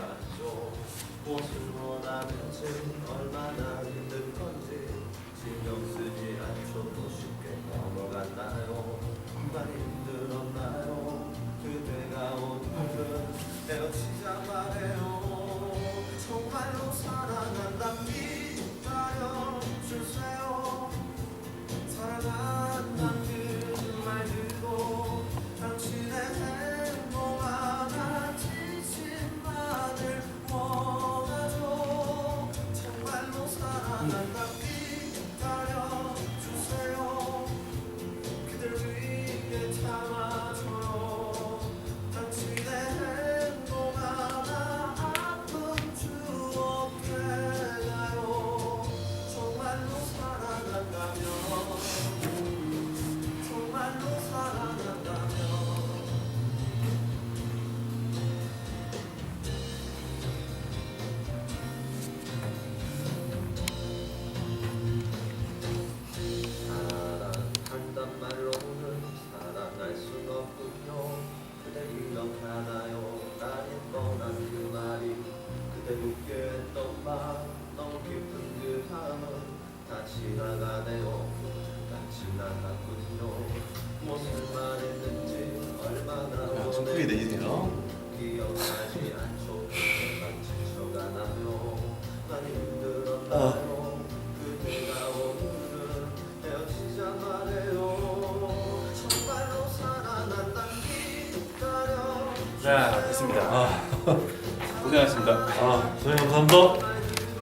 말이죠 무엇을 원하는지 얼마나 힘든 건지 신경 쓰지 않고도 쉽게 넘어갔나요? 많이 힘들었나요? 그대가 오늘은 헤어지자 없군요. 그대 기억하나요? 나의 뻔한 그 말이 그대 묻게 했던 말 너무 깊은 그 밤은 다 지나가네요. 다 지나갔군요. 무슨 말 했는지 얼마나 야, 좀 크게 내리세요. 기억나지 않죠. 난 지쳐가나요? 많이 힘들었나요 자, 됐습니다. 아, 고생하셨습니다. 아, 선생님 감사합니다.